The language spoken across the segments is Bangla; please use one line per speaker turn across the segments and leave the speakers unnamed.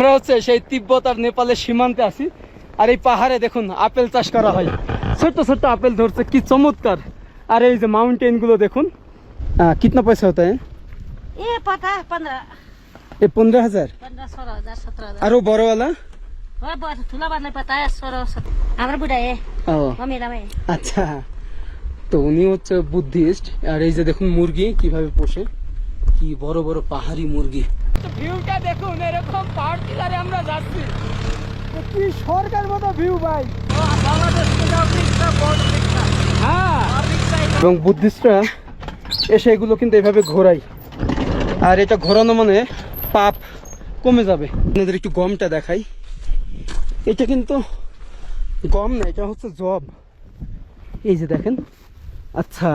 আমরা হচ্ছে সেই তিব্বত আর নেপালের সীমান্তে আছি আর এই পাহাড়ে দেখুন আপেল চাষ করা হয় ছোট্ট ছোট্ট আপেল ধরছে কি চমৎকার আর এই যে মাউন্টেন গুলো দেখুন আহ, कितना पैसा होता है
ये पता है पंद्रह
ये पंद्रह हजार
पंद्रह सोलह हजार सत्रह हजार
और वो बड़ो वाला
वह बहुत ठुला बात नहीं पता है सोलह सत्रह हमारा बुढ़ा है
ও
मम्मी राम है
আচ্ছা তো উনি হচ্ছে বুদ্ধিস্ট আর এই যে দেখুন মুরগি কিভাবে পোষে কি বড় বড় পাহাড়ি মুরগি। ভিউটা দেখুন এরকম পাহাড় টিলারে আমরা যাচ্ছি। কি স্বর্গের মতো ভিউ ভাই। হ্যাঁ। এবং বুদ্ধিস্টরা এসে এগুলো কিন্তু এভাবে ঘোরাই আর এটা ঘোরানো মানে পাপ কমে যাবে। আপনাদের একটু গমটা দেখাই। এটা কিন্তু গম না এটা হচ্ছে জব। এই যে দেখেন। আচ্ছা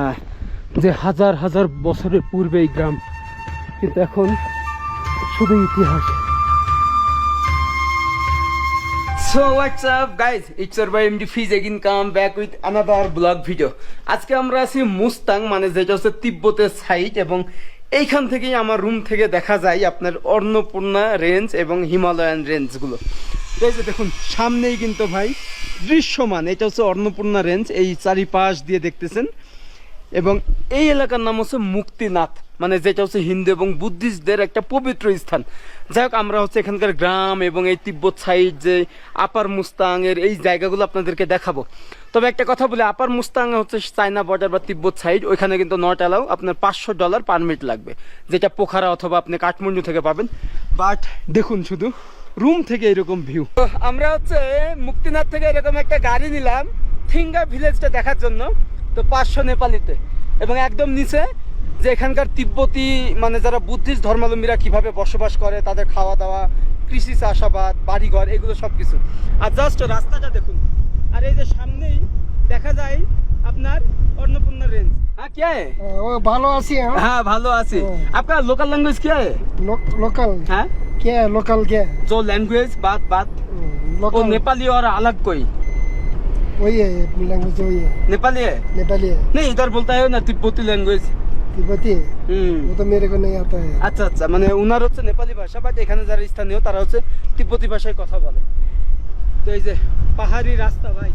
যে হাজার হাজার বছরের পূর্বে এই গ্রাম কিন্তু এখন শুধু ইতিহাস। So what's up guys it's your boy MD Fiz again come back with another blog video আজকে আমরা আছি মুস্তাং মানে যেটা হচ্ছে তিব্বতের সাইট এবং এইখান থেকেই আমার রুম থেকে দেখা যায় আপনার অন্নপূর্ণা রেঞ্জ এবং হিমালয়ান রেঞ্জগুলো যে দেখুন, সামনেই কিন্তু ভাই দৃশ্যমান, এটা হচ্ছে অন্নপূর্ণা রেঞ্জ এই চারিপাশ দিয়ে দেখতেছেন। এবং এই এলাকার নাম হচ্ছে মুক্তিনাথ। মানে যেটা হচ্ছে হিন্দু এবং বুদ্ধিস্টদের একটা পবিত্র স্থান। যাই হোক, আমরা হচ্ছে এখানকার গ্রাম এবং এই তিব্বত সাইড যে আপার মুস্তাং এর এই জায়গাগুলো আপনাদেরকে দেখাবো। তবে একটা কথা বলি, আপার মুস্তাং হচ্ছে চায়না বর্ডার বা তিব্বত সাইড, ওইখানে কিন্তু নট অ্যালাউ আপনার পাঁচশো ডলার পারমিট লাগবে, যেটা পোখারা অথবা আপনি কাঠমান্ডু থেকে পাবেন। বাট দেখুন শুধু রুম থেকে এরকম ভিউ আমরা হচ্ছে মুক্তিনাথ থেকে এরকম একটা গাড়ি নিলাম, থিঙ্গা ভিলেজটা দেখার জন্য, তো পাঁচশো নেপালিতে। এবং একদম নিচে যে এখানকার তিব্বতী মানে যারা বুদ্ধিস্ট ধর্মাবলম্বীরা কিভাবে বসবাস করে তাদের খাওয়া দাওয়া কৃষি চাষাবাদ বাড়িঘর এগুলো সব কিছু আর জাস্ট রাস্তাটা দেখুন আর এই যে সামনেই দেখা যায় আপনার অন্নপূর্ণা রেঞ্জ হ্যাঁ কে
वो भालो आसी है हाँ?
হ্যাঁ ভালো আছে
ও।
আপনার লোকাল ল্যাঙ্গুয়েজ क्या है
लो- लोकल
হ্যাঁ
क्या है लोकल क्या है
जो लैंग्वेज बात बात
हम्म,
वो
लोकल
नेपाली और अलग कोई
वही है लैंग्वेज वही है
नेपाली है
नेपाली है
नहीं इधर बोलता है ना तिब्बती लैंग्वेज
তিব্বতি। ও তো মেরে কোনো ইয়াতে
আচ্ছা আচ্ছা মানে উনার হচ্ছে নেপালি ভাষা বাট এখানে যারা স্থানীয় তারা হচ্ছে তিব্বতি ভাষায় কথা বলে। তো এই যে পাহাড়ি রাস্তা ভাই।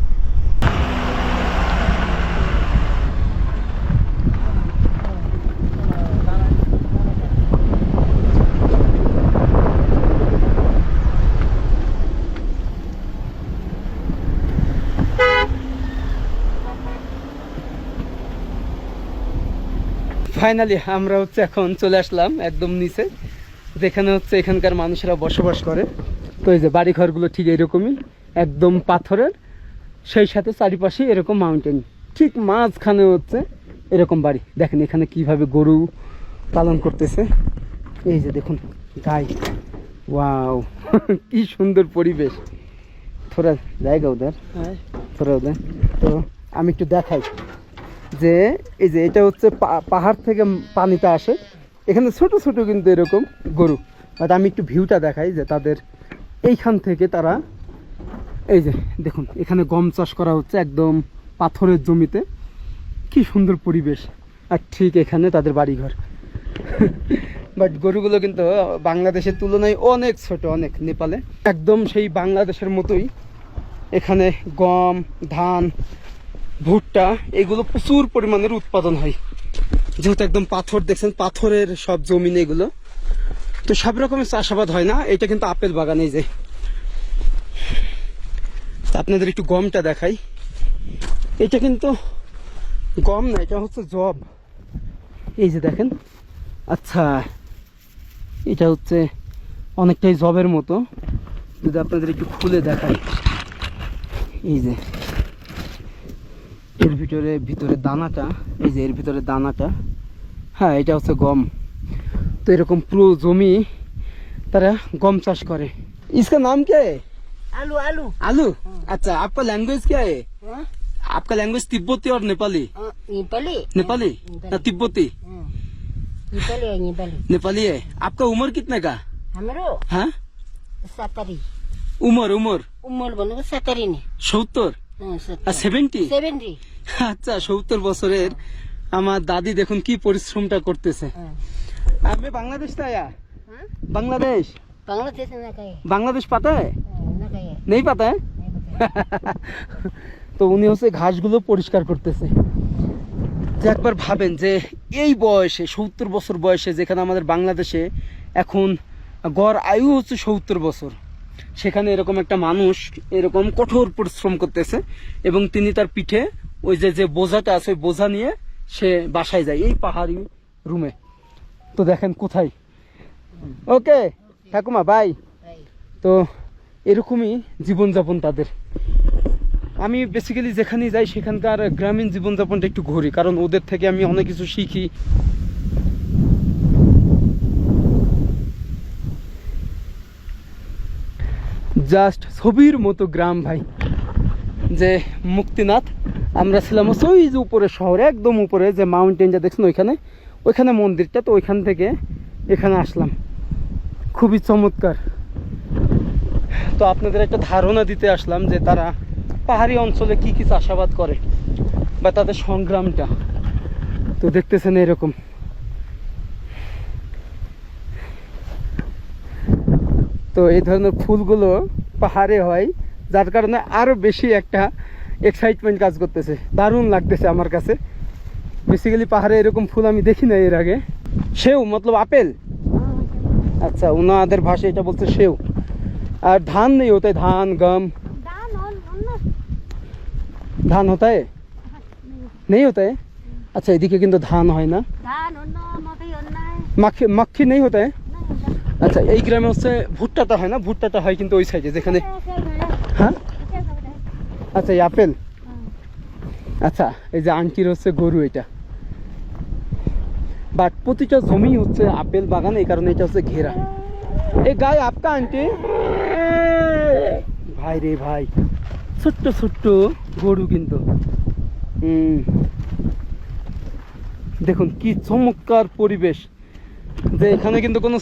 ফাইনালি আমরা হচ্ছে এখন চলে আসলাম একদম নিচে যেখানে হচ্ছে এখানকার মানুষেরা বসবাস করে। তো এই যে বাড়ি ঘরগুলো ঠিক এরকমই একদম পাথরের সেই সাথে চারিপাশে এরকম মাউন্টেন ঠিক মাঝখানে হচ্ছে এরকম বাড়ি। দেখেন এখানে কীভাবে গরু পালন করতেছে। এই যে দেখুন গাই। ওয়াও কি সুন্দর পরিবেশ। থোড়া জায়গা ওদের। থোড়া ওদের। তো আমি একটু দেখাই। যে, এই যে, এটা হচ্ছে পাহাড় থেকে পানিটা আসে। এখানে ছোট ছোট কিন্তু এরকম গরু। বাট আমি একটু ভিউটা দেখাই যে তাদের এইখান থেকে তারা, এই যে, দেখুন, এখানে গম চাষ করা হচ্ছে একদম পাথরের জমিতে। কি সুন্দর পরিবেশ। আর ঠিক এখানে তাদের বাড়িঘর। বাট গরুগুলো কিন্তু বাংলাদেশের তুলনায় অনেক ছোট, অনেক নেপালে। একদম সেই বাংলাদেশের মতোই এখানে গম, ধান ভুট্টা, এগুলো প্রচুর পরিমাণের উৎপাদন হয়। যেহেতু একদম পাথর, দেখছেন পাথরের সব জমিন এগুলো। তো সব রকমের চাষাবাদ হয় না, এটা কিন্তু আপেল বাগান যে। আপনাদের একটু গমটা দেখাই। এটা কিন্তু গম না, এটা হচ্ছে জব এই যে দেখেন আচ্ছা এটা হচ্ছে অনেকটাই জবের মতো। যদি আপনাদের একটু খুলে দেখাই। এই যে এর ভিতরে ভিতরে দানাটা এই যে এর ভিতরে দানাটা হ্যাঁ এটা হচ্ছে গম তো এরকম পুরো জমি তারা গম চাষ করে इसका नाम क्या है
आलू आलू
आलू अच्छा आपका लैंग्वेज क्या है
हाँ?
आपका लैंग्वेज तिब्बती और नेपाली
हाँ, नेपाली
नेपाली ना तिब्बती
हाँ, नेपाली है नेपाली
नेपाली है आपका उम्र कितने का
हाम्रो
हाँ
सत्तरी
उम्र उम्र
उमर भनेको सत्तरी नै
সত্তর
अँ, सत्तरी
সেভেন্টি
सेभेन्टी
আচ্ছা সত্তর বছরের আমার দাদি দেখুন কি পরিশ্রমটা করতেছে।
হ্যাঁ।
আমি বাংলাদেশ তাইয়া
হ্যাঁ?
বাংলাদেশ?
বাংলাদেশ হ্যাঁ,
পাতায়? নেই পাতায়। তো উনি হচ্ছে ঘাসগুলো পরিষ্কার করতেছে। যে একবার ভাবেন যে এই বয়সে সত্তর বছর বয়সে যেখানে আমাদের বাংলাদেশে এখন গড় আয়ু হচ্ছে সত্তর বছর সেখানে এরকম একটা মানুষ এরকম কঠোর পরিশ্রম করতেছে এবং তিনি তার পিঠে ওই যে যে বোঝাটা আছে, ওই বোঝা নিয়ে সে বাসায় যায়, এই পাহাড়ি রুমে তো দেখেন কোথায়। ওকে, ঠাকুমা বাই তো এরকমই জীবনযাপন তাদের। আমি বেসিক্যালি যেখানেই যাই, সেখানকার গ্রামীণ জীবনযাপনটা একটু ঘুরি, কারণ ওদের থেকে আমি অনেক কিছু শিখি। জাস্ট ছবির মতো গ্রাম, ভাই। যে মুক্তিনাথ আমরা ছিলাম হচ্ছে ওই যে উপরে শহরে, একদম উপরে যে মাউন্টেনটা দেখছেন ওইখানে ওইখানে মন্দিরটা, তো ওইখান থেকে এখানে আসলাম। খুবই চমৎকার। তো আপনাদের একটা ধারণা দিতে আসলাম যে তারা পাহাড়ি অঞ্চলে কি কি চাষাবাদ করে বা তাদের সংগ্রামটা। তো দেখতেছেন এরকম। তো এই ধরনের ফুলগুলো পাহাড়ে হয়, যার কারণে আরও বেশি একটা এক্সাইটমেন্ট কাজ করতেছে। দারুণ লাগতেছে আমার কাছে। বেসিক্যালি পাহাড়ে এরকম ফুল আমি দেখি না এর আগে। সেও মতলব আপেল? আচ্ছা ওনাদের ভাষায় এটা বলছে সেও। আর ধান নেই
হতে
ধান গম। ধান হতে নেই হতে আচ্ছা এদিকে কিন্তু ধান হয় না। মাখি মাখি নেই
হতে
আচ্ছা এই গ্রামে হচ্ছে ভুট্টাটা হয় না? ভুট্টাটা হয় কিন্তু ওই সাইডে যেখানে হ্যাঁ? আচ্ছা আপেল? আচ্ছা এই যে আংটির হচ্ছে গরু এটা। বাট প্রতিটা জমি হচ্ছে আপেল বাগান, এই কারণে এটা হচ্ছে ঘেরা। এই গায়ে আপকা আন্টি? ভাই রে ভাই, ছোট্ট ছোট্ট গরু কিন্তু। দেখুন, কি চমৎকার পরিবেশ। যে এখানে কিন্তু কোনো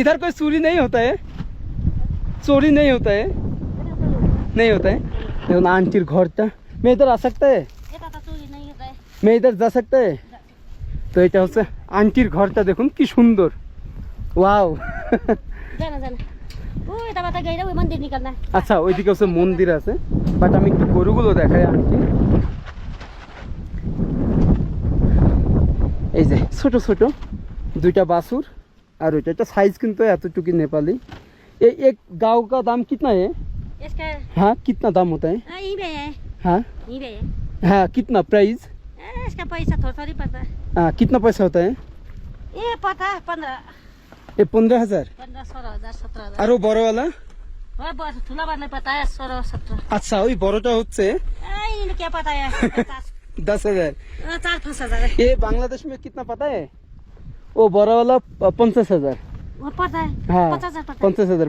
ইধার করে চুরি নেই হতে চুরি নেই হতে নেই হতে देखो ना आंटी घर तक मैं इधर आ सकता है? मैं इधर जा सकता है? তো এটা হচ্ছে আন্টির ঘরটা দেখুন কি সুন্দর ওয়াও আচ্ছা ওইদিকে হচ্ছে মন্দির আছে বাট আমি একটু গরুগুলো দেখাই আন্টি এই যে ছোট ছোট দুইটা বাসুর আর ওইটা একটা সাইজ কিন্তু এতটুকু নেপালি এই এক গাও কা দাম কিতনা এ
इसका
हाँ कितना दाम होता है
यही पे है
हाँ
यही पे है
हाँ कितना प्राइस
ए, इसका पैसा थोड़ा थोड़ी पड़ता है
हाँ कितना पैसा होता है
ये पता है पंद्रह
ये पंद्रह हजार
पंद्रह सोलह हजार सत्रह हजार
আর ও বড়ওয়ালা
वह बहुत ठुला बात नहीं पता है सोलह सत्रह
আচ্ছা ওই বড়টা হচ্ছে
ए, इन्हें क्या पता है पचास
दस हजार
अ, चार पाँच हजार है
ये बांग्लादेश में कितना पता है वो बड़ा वाला पचास हजार
वो पता है
हाँ
पचास हजार पता है
পঞ্চাশ হাজার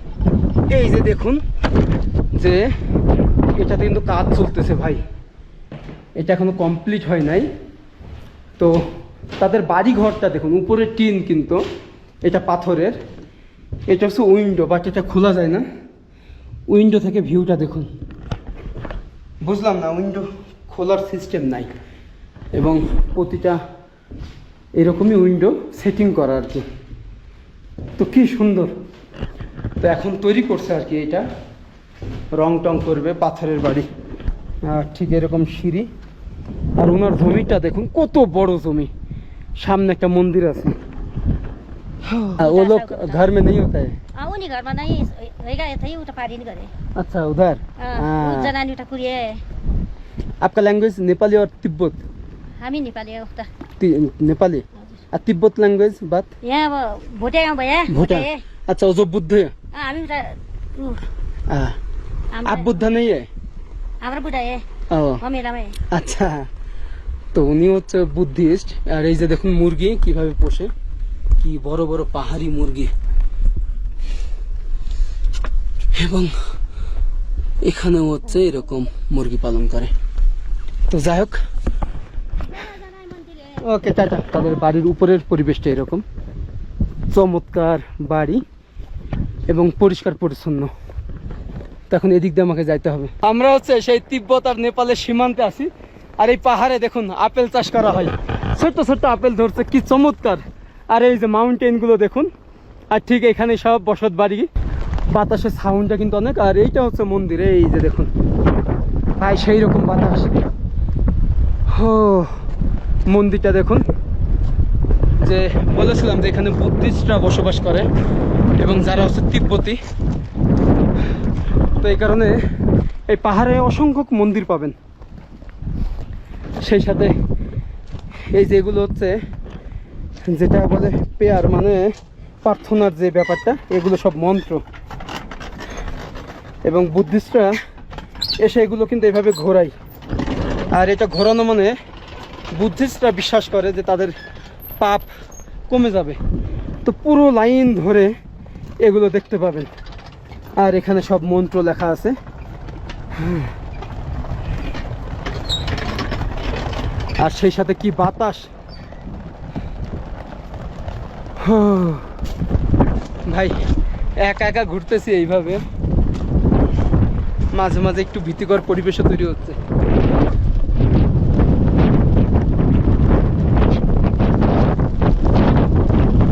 এই যে দেখুন যে এটাতে কিন্তু কাজ চলতেছে ভাই। এটা এখনও কমপ্লিট হয় নাই। তো তাদের বাড়ি ঘরটা দেখুন উপরে টিন কিন্তু এটা পাথরের। এটা হচ্ছে উইন্ডো বাট এটা খোলা যায় না। উইন্ডো থেকে ভিউটা দেখুন। বুঝলাম না উইন্ডো খোলার সিস্টেম নাই। এবং প্রতিটা এরকমই উইন্ডো সেটিং করা আর কি। তো কি সুন্দর। এখন তৈরি করছে আর কি এটা রং টং করবে পাথরের বাড়ি আর ঠিক এরকম সিঁড়ি আর ওনার জমিটা দেখুন কত বড় জমি সামনে একটা মন্দির আছে हाँ, वो लोग घर में नहीं होता है
अँ, उनी घरमा नै रहेगा यतै उता पारी नै गरे
अच्छा उधर
अँ,
हाँ।
उजना नि उता कुरिए
आपका लैंग्वेज नेपाली और तिब्बत
हामी नेपाली हो उता
ति- नेपाली और तिब्बत लैंग्वेज बात
यहाँ अब भोटे भए
भूटान अच्छा वो जो बुद्ध है
हामी उता ऊ,
हाँ।
हाम्रो-
आप बुद्ध नहीं है
हाम्रो बुढा ए
ও
मेलामै
আচ্ছা তো উনি হচ্ছে বুদ্ধিস্ট আর এই যে দেখুন মুরগি কিভাবে পোষে কি বড় বড় পাহাড়ি মুরগি এবং এখানেও হচ্ছে এরকম মুরগি পালন করে তো যাই হোক ওকে টাটা তাদের বাড়ির উপরের পরিবেশটা এরকম চমৎকার বাড়ি এবং পরিষ্কার পরিচ্ছন্ন। তো এখন এদিক দিয়ে আমাকে যাইতে হবে। আমরা হচ্ছে সেই তিব্বত আর নেপালের সীমান্তে আছি। আর এই পাহাড়ে দেখুন, আপেল চাষ করা হয়। ছোট্ট ছোট্ট আপেল ধরছে, কি চমৎকার। আর এই যে মাউন্টেনগুলো দেখুন, আর ঠিক এখানে সব বসত বাড়ি। বাতাসের সাউন্ডটা কিন্তু অনেক, আর এইটা হচ্ছে মন্দির, এই যে দেখুন। ভাই সেই রকম বাতাস। হো, মন্দিরটা দেখুন। যে বলেছিলাম যে এখানে বুদ্ধিস্টরা বসবাস করে এবং যারা হচ্ছে তিব্বতী। তো এই কারণে এই পাহাড়ে অসংখ্য মন্দির পাবেন। সেই সাথে এই যেগুলো হচ্ছে যেটা বলে পেয়ার মানে প্রার্থনার যে ব্যাপারটা, এগুলো সব মন্ত্র। এবং বুদ্ধিস্টরা এসে এগুলো কিন্তু এভাবে ঘোরায়। আর এটা ঘোরানো মানে বুদ্ধিস্টরা বিশ্বাস করে যে তাদের পাপ কমে যাবে তো পুরো লাইন ধরে এগুলো দেখতে পাবেন আর এখানে সব মন্ত্র লেখা আছে। আর সেই সাথে কি বাতাস। ভাই, একা একা ঘুরতেছি এইভাবে মাঝে মাঝে একটু ভীতিকর পরিবেশও তৈরি হচ্ছে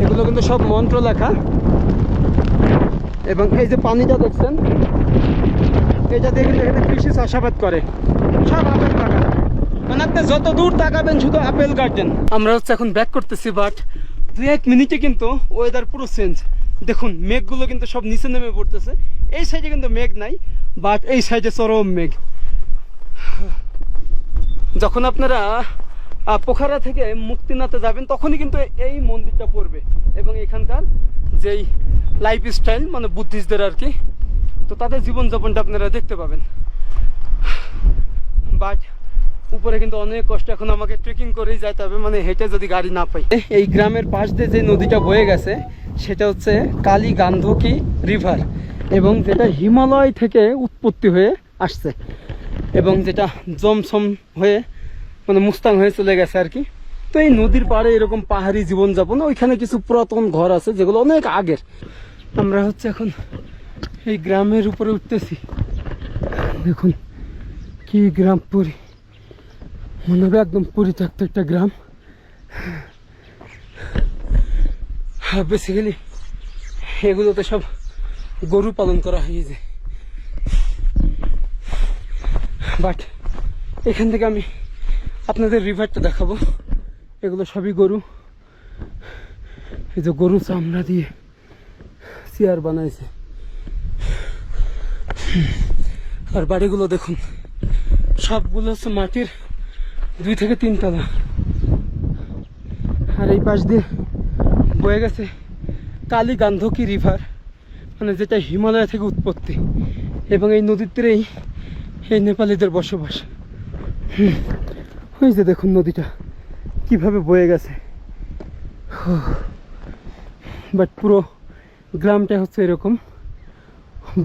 এগুলো কিন্তু সব মন্ত্র লেখা। এবং এই যে পানিটা দেখছেন, এটা কিন্তু এখানে কৃষি চাষাবাদ করে। সব আপেল বাগান মানে আপনি যত দূর তাকাবেন শুধু আপেল গার্ডেন। আমরা হচ্ছে এখন ব্যাক করতেছি বাট দু এক মিনিটে কিন্তু ওয়েদার পুরো চেঞ্জ দেখুন, মেঘগুলো কিন্তু সব নিচে নেমে পড়তেছে। এই সাইডে কিন্তু মেঘ নাই বাট এই সাইডে চরম মেঘ। যখন আপনারা পোখারা থেকে মুক্তিনাথে যাবেন, তখনই কিন্তু এই মন্দিরটা পড়বে। এবং এখানকার যেই লাইফ স্টাইল মানে বুদ্ধিস্টদের আর কি, তো তাদের জীবনযাপনটা আপনারা দেখতে পাবেন। বাট উপরে কিন্তু অনেক কষ্ট, এখন আমাকে ট্রেকিং করেই যাইতে হবে মানে হেঁটে যদি গাড়ি না পাই। এই গ্রামের পাশ দিয়ে যে নদীটা বয়ে গেছে, সেটা হচ্ছে কালী গান্ধকী রিভার এবং যেটা হিমালয় থেকে উৎপত্তি হয়ে আসছে এবং যেটা জমসম হয়ে মানে মুস্তাং হয়ে চলে গেছে আর কি। তো এই নদীর পাড়ে এরকম পাহাড়ি জীবনযাপন, ওইখানে কিছু পুরাতন ঘর আছে যেগুলো অনেক আগের। আমরা হচ্ছে এখন এই গ্রামের উপরে উঠতেছি। দেখুন কি গ্রাম পুরী। মনে হবে একদম পরিত্যক্ত একটা গ্রাম। বেসিক্যালি এগুলোতে সব গরু পালন করা হয় যে। বাট এখান থেকে আমি আপনাদের রিভারটা দেখাবো। এগুলো সবই গরু। এই যে গরু চামড়া দিয়ে চেয়ার বানাইছে। আর বাড়িগুলো দেখুন, সবগুলো হচ্ছে মাটির দুই থেকে তিন তলা। আর এই পাশ দিয়ে বয়ে গেছে কালী গান্ধকী রিভার মানে যেটা হিমালয় থেকে উৎপত্তি। এবং এই নদীর তীরেই এই নেপালিদের বসবাস। ওই যে দেখুন নদীটা। কীভাবে বয়ে গেছে? বাট পুরো গ্রামটা হচ্ছে এরকম।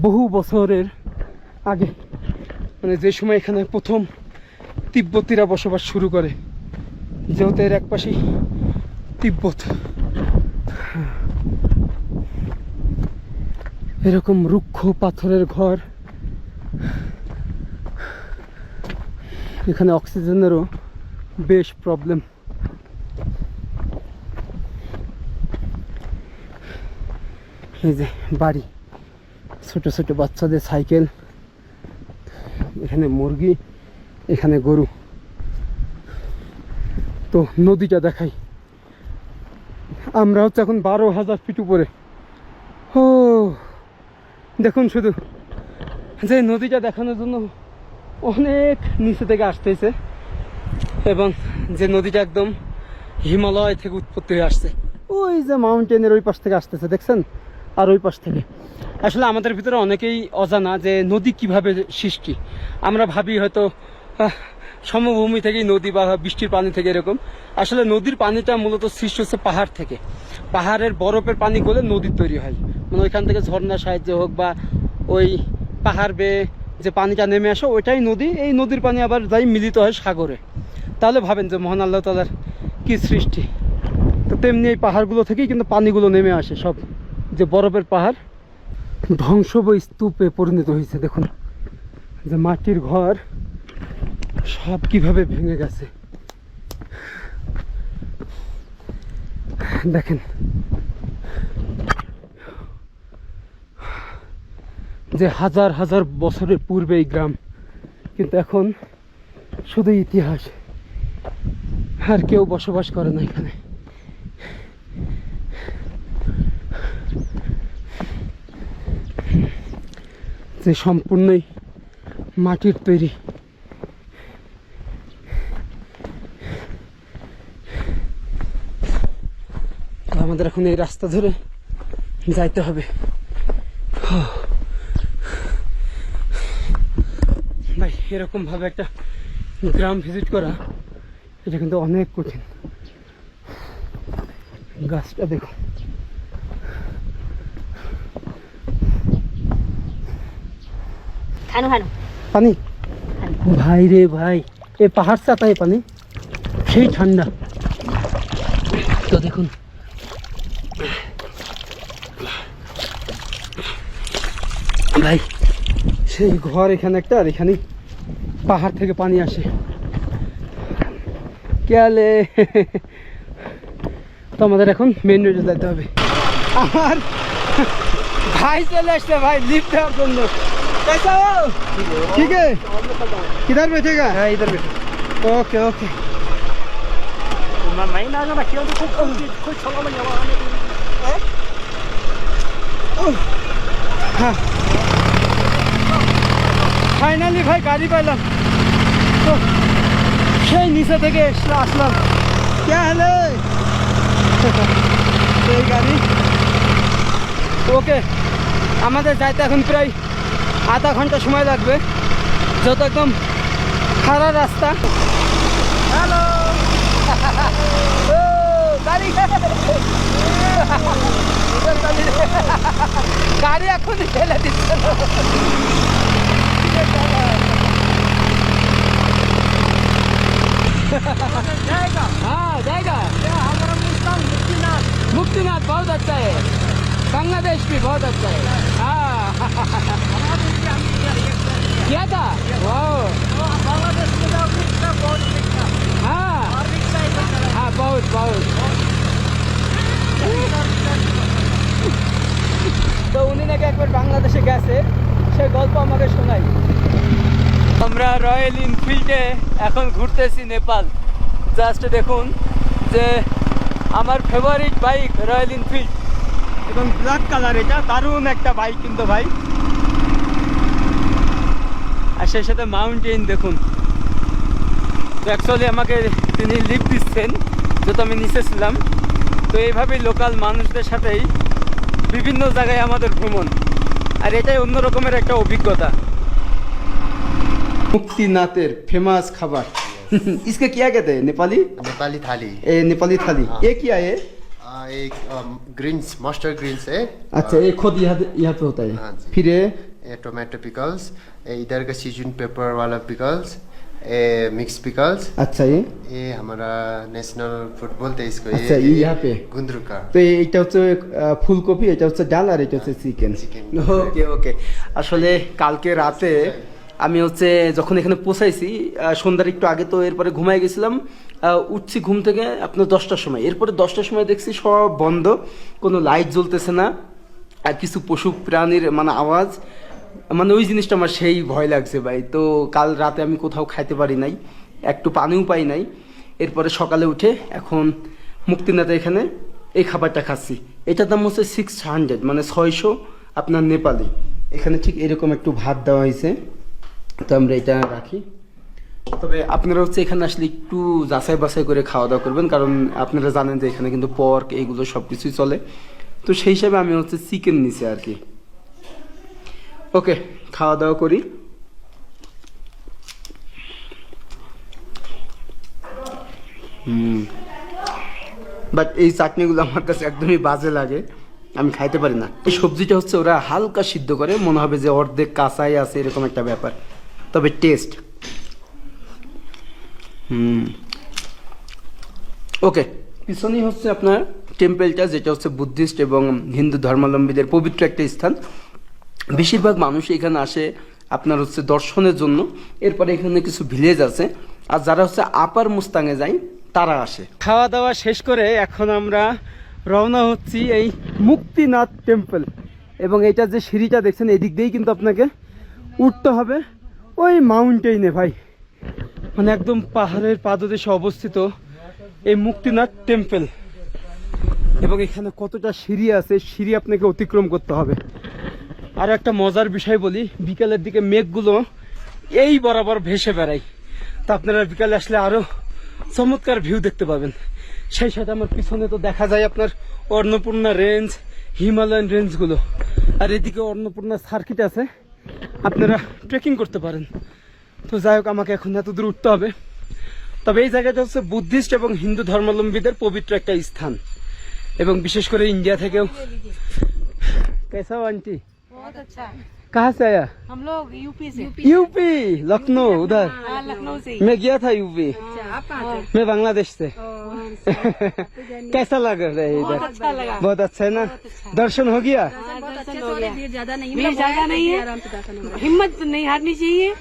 বহু বছরের আগে মানে যে সময় এখানে প্রথম তিব্বতীরা বসবাস শুরু করে, যেহেতু এর এক পাশেই তিব্বত। এরকম রুক্ষ পাথরের ঘর, এখানে অক্সিজেনেরও বেশ প্রবলেম এই যে বাড়ি। ছোট ছোট বাচ্চাদের সাইকেল, এখানে মুরগি, এখানে গরু। তো নদীটা দেখাই। আমরা হচ্ছে এখন বারো হাজার ফিট উপরে। ও, দেখুন শুধু। যে নদীটা দেখানোর জন্য অনেক নিচে থেকে আসতেছে এবং যে নদীটা একদম হিমালয় থেকে উৎপত্তি হয়ে আসছে। ওই যে মাউন্টেনের ওই পাশ থেকে আসতেছে, দেখছেন? আর ওই পাশ থেকে। আসলে আমাদের ভিতরে অনেকেই অজানা যে নদী কীভাবে সৃষ্টি। আমরা ভাবি হয়তো সমভূমি থেকেই নদী বা বৃষ্টির পানি থেকে এরকম। আসলে নদীর পানিটা মূলত সৃষ্টি হচ্ছে পাহাড় থেকে। পাহাড়ের বরফের পানি গলে নদীর তৈরি হয়। মানে ওইখান থেকে ঝর্ণার সাহায্যে হোক বা ওই পাহাড় বেয়ে যে পানিটা নেমে আসে, ওইটাই নদী। এই নদীর পানি আবার যাই মিলিত হয় সাগরে। তাহলে ভাবেন যে মহান আল্লাহ তালার কী সৃষ্টি? তো তেমনি এই পাহাড়গুলো থেকেই কিন্তু পানিগুলো নেমে আসে সব। যে বরফের পাহাড় ধ্বংস বা স্তূপে পরিণত হয়েছে, দেখুন। যে মাটির ঘর সব কীভাবে ভেঙে গেছে। দেখেন। যে হাজার হাজার বছরের পূর্বে এই গ্রাম, কিন্তু এখন শুধু ইতিহাস। আর কেউ বসবাস করে না এখানে। যে সম্পূর্ণই মাটির তৈরি। আমাদের এখন এই রাস্তা ধরে যাইতে হবে। ভাই, এরকম ভাবে একটা গ্রাম ভিজিট করা, এটা কিন্তু অনেক কঠিন। গাছটা দেখো।
খানো খানো
পানি? ভাই রে ভাই এ পাহাড় চাতায় পানি? সেই ঠান্ডা। তো দেখুন। ভাই সেই ঘর এখানে একটা আর এখানে পাহাড় থেকে পানি আসে। কেয়ালে তো আমাদের এখন মেন রোডে যেতে হবে। আমার ভাই চলে আসছে ভাই লিফট দেওয়ার জন্য। कैसा हो ठीक है किधर बैठेगा हाँ इधर बैठे ओके ओके ফাইনালি ভাই গাড়ি পাইলাম তো সেই নিচে থেকে এসে আসলাম কে হলে এই গাড়ি ওকে আমাদের যাইতে এখন প্রায় আধা ঘন্টা সময় লাগবে যত একদম খারাপ রাস্তা হ্যালো গাড়ি গাড়ি এখন ফেলে দিচ্ছে हाँ जाएगा मुक्तिनाथ बहुत अच्छा है बांग्लादेश भी बहुत अच्छा है हाँ किया था वाह हाँ हाँ बहुत बहुत তো উনি নাকি একবার বাংলাদেশে গেছে সে গল্প আমাকে শোনাই আমরা রয়্যাল এনফিল্ডে এখন ঘুরতেছি নেপাল জাস্ট দেখুন যে আমার ফেভারিট বাইক রয়্যাল এনফিল্ড এবং ব্ল্যাক কালার এটা দারুণ একটা বাইক কিন্তু ভাই আর সেই সাথে মাউন্টেন দেখুন তো অ্যাকচুয়ালি আমাকে তিনি লিফট দিচ্ছেন যেহেতু আমি নিচে ছিলাম তো এইভাবেই লোকাল মানুষদের সাথেই বিভিন্ন জায়গায় আমাদের ভ্রমণ আর এটাই অন্য রকমের একটা অভিজ্ঞতা मुक्तिनाथेर फेमस खबर इसका क्या कहते हैं नेपाली
नेपाली थाली
ए नेपाली थाली ये क्या है
आ, एक ग्रीन्स मस्टर्ड ग्रीन्स है
अच्छा ये खुद यहाँ यहाँ पे होता
हाँ
है
जी।
फिर ये
ये टोमेटो पिकल्स ये इधर का सीजन पेपर वाला पिकल्स ये मिक्स पिकल्स
अच्छा ये
ये हमारा नेशनल फूड बोलते हैं इसको
अच्छा, ये यहाँ पे?
गुंद्रु का
তো এই- এইটা হচ্ছে আহ, ফুলকপি এটা হচ্ছে ডাল আর এটা হচ্ছে চিকেন
chicken।
ওকে ওকে আসলে কালকে রাতে আমি হচ্ছে যখন এখানে পৌঁছাইছি আহ, সন্ধ্যার একটু আগে তো এরপরে ঘুমাই গেছিলাম আহ, উঠছি ঘুম থেকে আপনার দশটার সময় এরপরে দশটার সময় দেখছি সব বন্ধ কোনো লাইট জ্বলতেছে না আর কিছু পশু প্রাণীর মানে আওয়াজ মানে ওই জিনিসটা আমার সেই ভয় লাগছে ভাই। তো কাল রাতে আমি কোথাও খাইতে পারি নাই, একটু পানিও পাই নাই। এরপরে সকালে উঠে এখন মুক্তিনাথে এখানে এই খাবারটা খাচ্ছি। এটার দাম হচ্ছে সিক্স হান্ড্রেড মানে ছয়শো আপনার নেপালি। এখানে ঠিক এরকম একটু ভাত দেওয়া হয়েছে। তো আমরা এটা রাখি। তবে আপনারা হচ্ছে এখানে আসলে একটু যাচাই বাছাই করে খাওয়া দাওয়া করবেন, কারণ আপনারা জানেন যে এখানে কিন্তু পর্ক এইগুলো সব কিছুই চলে। তো সেই হিসাবে আমি হচ্ছে চিকেন নিছি আর কি। ওকে খাওয়া দাওয়া করি বাট এই চাটনিগুলো আমার কাছে একদমই বাজে লাগে। আমি খাইতে পারি না। এই সবজিটা হচ্ছে ওরা হালকা সিদ্ধ করে, মনে হবে যে অর্ধেক কাঁচাই আছে, এরকম একটা ব্যাপার। তবে টেস্ট ওকে, পিছনেই হচ্ছে আপনার টেম্পেলটা যেটা হচ্ছে বুদ্ধিস্ট এবং হিন্দু ধর্মাবলম্বীদের পবিত্র একটা স্থান। বেশিরভাগ মানুষ এখানে আসে আপনার হচ্ছে দর্শনের জন্য। এরপরে এখানে কিছু ভিলেজ আছে। আর যারা হচ্ছে আপার মুস্তাঙে যায়, তারা আসে। খাওয়া দাওয়া শেষ করে এখন আমরা রওনা হচ্ছি এই মুক্তিনাথ টেম্পল এবং এটা যে সিঁড়িটা দেখছেন, এদিক দিয়েই কিন্তু আপনাকে উঠতে হবে। ওই মাউন্টেইনে ভাই। মানে একদম পাহাড়ের পাদদেশে অবস্থিত এই মুক্তিনাথ টেম্পল এবং এখানে কতটা সিঁড়ি আছে, সিঁড়ি আপনাকে অতিক্রম করতে হবে। আর একটা মজার বিষয় বলি, বিকালের দিকে মেঘগুলো এই বরাবর ভেসে বেড়াই তা আপনারা বিকালে আসলে আরও চমৎকার ভিউ দেখতে পাবেন। সেই সাথে আমার পিছনে তো দেখা যায় আপনার অন্নপূর্ণা রেঞ্জ হিমালয়ান রেঞ্জগুলো আর এদিকে অন্নপূর্ণা সার্কিট আছে। আপনারা ট্রেকিং করতে পারেন। তো যাই হোক, আমাকে এখন এত দূর উঠতে হবে। তবে এই জায়গাটা হচ্ছে বুদ্ধিস্ট এবং হিন্দু ধর্মাবলম্বীদের পবিত্র একটা স্থান। এবং বিশেষ করে ইন্ডিয়া থেকেও। কেসাও, আন্টি?
बहुत अच्छा
कहाँ से आया?
हम लोग यूपी से।
यूपी लखनऊ उधर।
लखनऊ से।
मैं गया था यूपी। मैं बांग्लादेश से। कैसा लग रहा है इधर?
अच्छा
बहुत अच्छा है ना?
अच्छा दर्शन हो गया? ज़्यादा नहीं ज़्यादा नहीं है। हिम्मत नहीं हारनी चाहिए।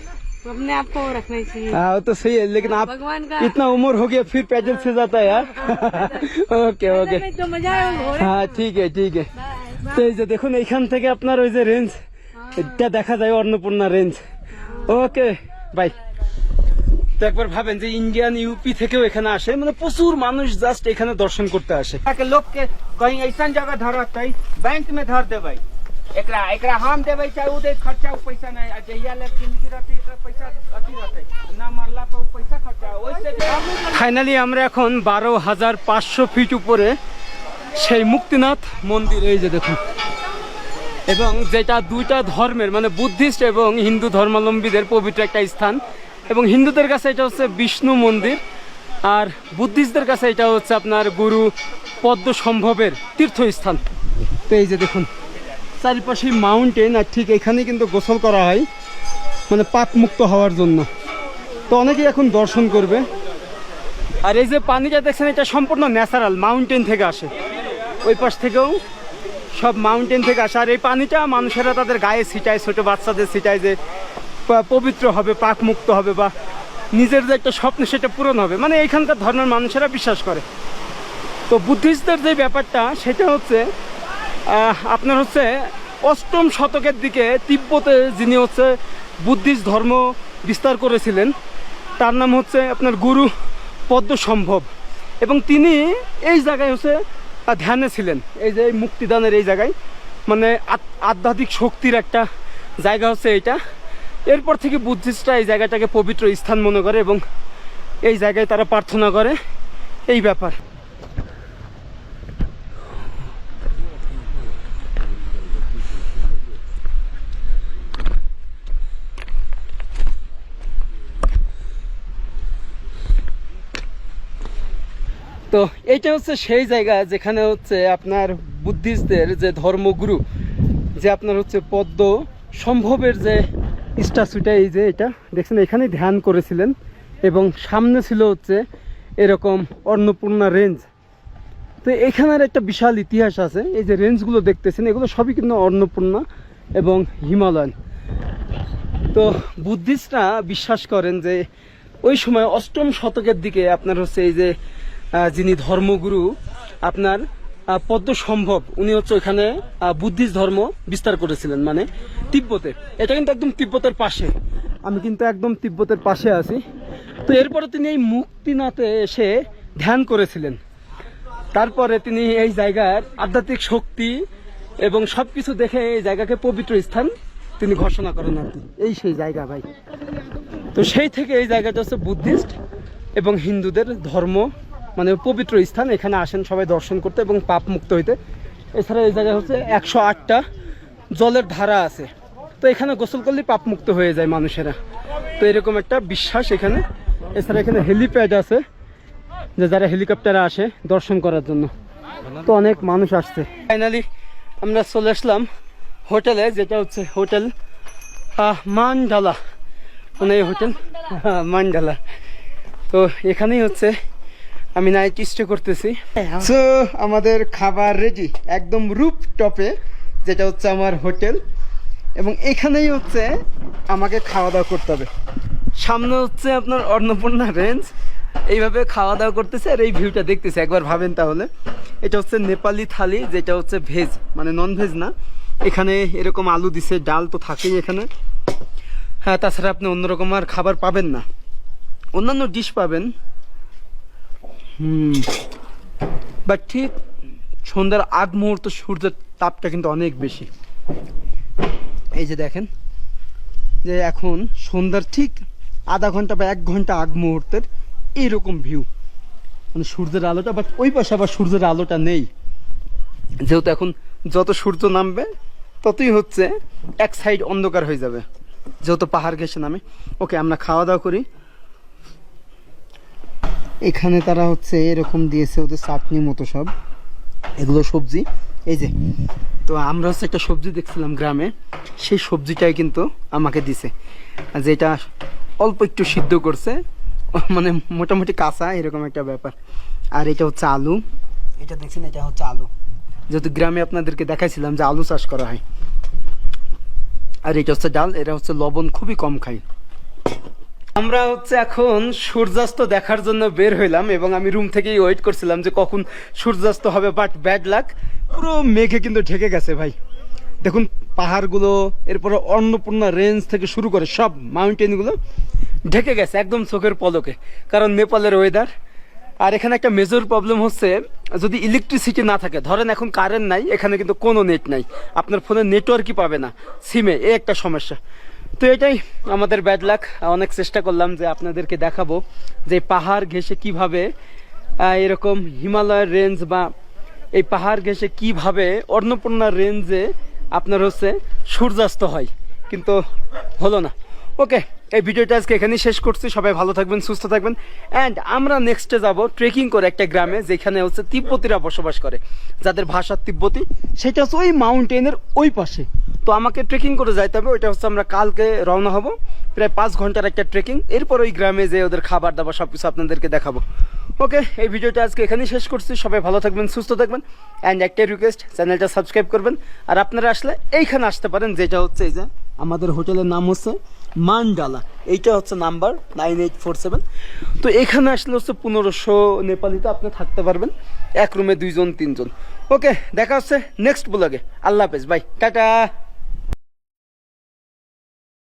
अपने आप को रखना चाहिए।
हाँ तो सही है लेकिन हाँ, आप
भगवान का
इतना उम्र हो गया फिर पैदल से जाता है यार। Okay
okay. तो मज़ा हाँ ठीक है
ठीक है। তো এই যে দেখুন এইখান থেকে আপনার ওই যে রেঞ্জ এটা দেখা যায় অন্নপূর্ণা রেঞ্জ ওকে বাই তো একবার ভাবেন যে ইন্ডিয়ান ইউপি থেকেও এখানে আসে মানে প্রচুর মানুষ জাস্ট এখানে দর্শন করতে আসে
के लोग के कहीं ऐसा जगह धरत है बैंक में धर देबै एकरा एकरा हम देबै चाहे उ दे खर्चा उ पैसा नहीं आ जहिया ले जिंदगी रहते एकरा पैसा अथी रहते ना मरला पे उ पैसा खर्चा ओइसे कि हम
ফাইনালি আমরা এখন বারো হাজার পাঁচশো ফিট উপরে সেই মুক্তিনাথ মন্দির, এই যে দেখুন। এবং যেটা দুইটা ধর্মের মানে বুদ্ধিস্ট এবং হিন্দু ধর্মাবলম্বীদের পবিত্র একটা স্থান। এবং হিন্দুদের কাছে এটা হচ্ছে বিষ্ণু মন্দির, আর বুদ্ধিস্টদের কাছে এটা হচ্ছে আপনার গুরু পদ্ম সম্ভবের তীর্থস্থান। তো এই যে দেখুন, চারিপাশে মাউন্টেন, আর ঠিক এখানে কিন্তু গোসল করা হয় মানে পাপ মুক্ত হওয়ার জন্য। তো অনেকেই এখন দর্শন করবে। আর এই যে পানিটা দেখছেন, এটা সম্পূর্ণ ন্যাচারাল, মাউন্টেন থেকে আসে। ওই পাশ থেকেও সব মাউন্টেন থেকে আসে। আর এই পানিটা মানুষেরা তাদের গায়ে ছিটায়, ছোটো বাচ্চাদের ছিটায় যে পবিত্র হবে পাক মুক্ত হবে বা নিজের যে একটা স্বপ্ন সেটা পূরণ হবে। মানে এইখানকার ধর্মের মানুষেরা বিশ্বাস করে। তো বুদ্ধিস্টদের যে ব্যাপারটা, সেটা হচ্ছে আপনার হচ্ছে অষ্টম শতকের দিকে তিব্বতে যিনি হচ্ছে বুদ্ধিস্ট ধর্ম বিস্তার করেছিলেন, তার নাম হচ্ছে আপনার গুরু পদ্ম সম্ভব এবং তিনি এই জায়গায় হচ্ছে ধ্যানে ছিলেন। এই যে মুক্তিদানের এই জায়গায়। মানে আধ্যাত্মিক শক্তির একটা জায়গা হচ্ছে এটা এরপর থেকে বুদ্ধিস্টরা এই জায়গাটাকে পবিত্র স্থান মনে করে এবং এই জায়গায় তারা প্রার্থনা করে। এই ব্যাপার। তো এইটা হচ্ছে সেই জায়গা যেখানে হচ্ছে আপনার বুদ্ধিস্টদের যে ধর্মগুরু, যে আপনার হচ্ছে পদ্ম সম্ভবের যে স্ট্যাচুটা এই যে এটা, দেখছেন এখানে ধ্যান করেছিলেন এবং সামনে ছিল হচ্ছে এরকম অন্নপূর্ণা রেঞ্জ। তো এখানের একটা বিশাল ইতিহাস আছে, এই যে রেঞ্জগুলো দেখতেছেন, এগুলো সবই কিন্তু অন্নপূর্ণা এবং হিমালয়ান। তো বুদ্ধিস্টরা বিশ্বাস করেন যে ওই সময় অষ্টম শতকের দিকে আপনার হচ্ছে এই যে যিনি ধর্মগুরু, আপনার পদ্ম সম্ভব উনি হচ্ছে ওখানে বুদ্ধিস্ট ধর্ম বিস্তার করেছিলেন মানে তিব্বতে। এটা কিন্তু একদম তিব্বতের পাশে। আমি কিন্তু একদম তিব্বতের পাশে আছি। তো এরপরে তিনি এই মুক্তিনাথে এসে ধ্যান করেছিলেন। তারপরে তিনি এই জায়গার আধ্যাত্মিক শক্তি এবং সবকিছু দেখে এই জায়গাকে পবিত্র স্থান তিনি ঘোষণা করেন আর কি। এই সেই জায়গা, ভাই। তো সেই থেকে এই জায়গাটা হচ্ছে বুদ্ধিস্ট এবং হিন্দুদের ধর্ম মানে পবিত্র স্থান এখানে আসেন সবাই দর্শন করতে এবং পাপ মুক্ত হইতে। এছাড়া এই জায়গায় হচ্ছে একশো আটটা জলের ধারা আছে। তো এখানে গোসল করলে পাপ মুক্ত হয়ে যায় মানুষেরা। তো এরকম একটা বিশ্বাস এখানে। এছাড়া এখানে হেলিপ্যাড আছে যে যারা হেলিকপ্টারে আসে দর্শন করার জন্য। তো অনেক মানুষ আসছে। ফাইনালি আমরা চলে আসলাম হোটেলে যেটা হচ্ছে হোটেল মানডালা। মানে এই হোটেল হ্যাঁ, মানডালা। তো এখানেই হচ্ছে আমি নাইট স্টে করতেছি। সো আমাদের খাবার রেডি একদম রূপ টপে যেটা হচ্ছে আমার হোটেল। এবং এখানেই হচ্ছে আমাকে খাওয়া দাওয়া করতে হবে। সামনে হচ্ছে আপনার অন্নপূর্ণা রেঞ্জ এইভাবে খাওয়া দাওয়া করতেছে আর এই ভিউটা দেখতেছে একবার ভাবেন তাহলে। এটা হচ্ছে নেপালি থালি যেটা হচ্ছে ভেজ মানে নন ভেজ না। এখানে এরকম আলু দিছে ডাল তো থাকেই এখানে। হ্যাঁ তাছাড়া আপনি অন্যরকম আর খাবার পাবেন না। অন্যান্য ডিশ পাবেন। হুম। বাট ঠিক সন্ধ্যার আগ মুহূর্ত সূর্যের তাপটা কিন্তু অনেক বেশি। এই যে দেখেন, যে এখন সন্ধ্যার ঠিক আধা ঘণ্টা বা এক ঘণ্টা আগ মুহূর্তের এইরকম ভিউ মানে সূর্যের আলোটা বাট ওই পাশে আবার সূর্যের আলোটা নেই। যেহেতু এখন যত সূর্য নামবে, ততই হচ্ছে এক সাইড অন্ধকার হয়ে যাবে। যেহেতু পাহাড় ঘেসে নামে। ওকে আমরা খাওয়া দাওয়া করি। এখানে তারা হচ্ছে এরকম দিয়েছে ওদের চাটনি মতো সব। এগুলো সবজি। এই যে, তো আমরা হচ্ছে একটা সবজি দেখছিলাম গ্রামে। সেই সবজিটাই কিন্তু আমাকে দিছে। যেটা অল্প একটু সিদ্ধ করছে মানে মোটামুটি কাঁচা এরকম একটা ব্যাপার। আর এটা হচ্ছে আলু। এটা দেখছেন, এটা হচ্ছে আলু। যেহেতু গ্রামে আপনাদেরকে দেখাইছিলাম যে আলু চাষ করা হয়। আর এটা হচ্ছে ডাল এটা হচ্ছে লবণ খুবই কম খাই আমরা হচ্ছে এখন সূর্যাস্ত দেখার জন্য বের হইলাম এবং আমি রুম থেকেই ওয়েট করছিলাম যে কখন সূর্যাস্ত হবে বাট ব্যাড লাক পুরো মেঘে কিন্তু ঢেকে গেছে ভাই। দেখুন পাহাড়গুলো, এরপরে অন্নপূর্ণা রেঞ্জ থেকে শুরু করে সব মাউন্টেনগুলো ঢেকে গেছে একদম চোখের পলকে, কারণ নেপালের ওয়েদার আর এখানে একটা মেজর প্রবলেম হচ্ছে, যদি ইলেকট্রিসিটি না থাকে, ধরেন এখন কারেন্ট নাই, এখানে কিন্তু কোনো নেট নাই। আপনার ফোনে নেটওয়ার্কই পাবে না। সিমে এ একটা সমস্যা। তো এটাই আমাদের ব্যাড লাক অনেক চেষ্টা করলাম যে আপনাদেরকে দেখাবো যে পাহাড় ঘেসে কীভাবে এরকম হিমালয়ের রেঞ্জ বা এই পাহাড় ঘেসে কীভাবে অন্নপূর্ণা রেঞ্জে আপনার হচ্ছে সূর্যাস্ত হয়। কিন্তু হলো না। ওকে এই ভিডিওটা আজকে এখানেই শেষ করছি। সবাই ভালো থাকবেন, সুস্থ থাকবেন। অ্যান্ড আমরা নেক্সটে যাব ট্রেকিং করে একটা গ্রামে, যেখানে হচ্ছে তিব্বতীরা বসবাস করে। যাদের ভাষা তিব্বতি, সেটা হচ্ছে ওই মাউন্টেনের ওই পাশে। তো আমাকে ট্রেকিং করে যাইতে হবে, ওইটা হচ্ছে আমরা কালকে রওনা হব। প্রায় পাঁচ ঘণ্টার একটা ট্রেকিং এরপর ওই গ্রামে যে ওদের খাবার দাবার সব কিছু আপনাদেরকে দেখাবো। ওকে, এই ভিডিওটা আজকে এখানেই শেষ করছি। সবাই ভালো থাকবেন, সুস্থ থাকবেন। অ্যান্ড একটাই রিকোয়েস্ট চ্যানেলটা সাবস্ক্রাইব করবেন। আর আপনারা আসলে এইখানে আসতে পারেন, যেটা হচ্ছে এই যে আমাদের হোটেলের নাম হচ্ছে মানডালা। এইটা হচ্ছে number nine eight four seven তো এখানে আসলে হচ্ছে পনেরোশো নেপালিতে আপনি থাকতে পারবেন। এক রুমে দুইজন, তিনজন। ওকে, দেখা হচ্ছে নেক্সট ব্লগে আল্লাহ হাফেজ বাই টাটা।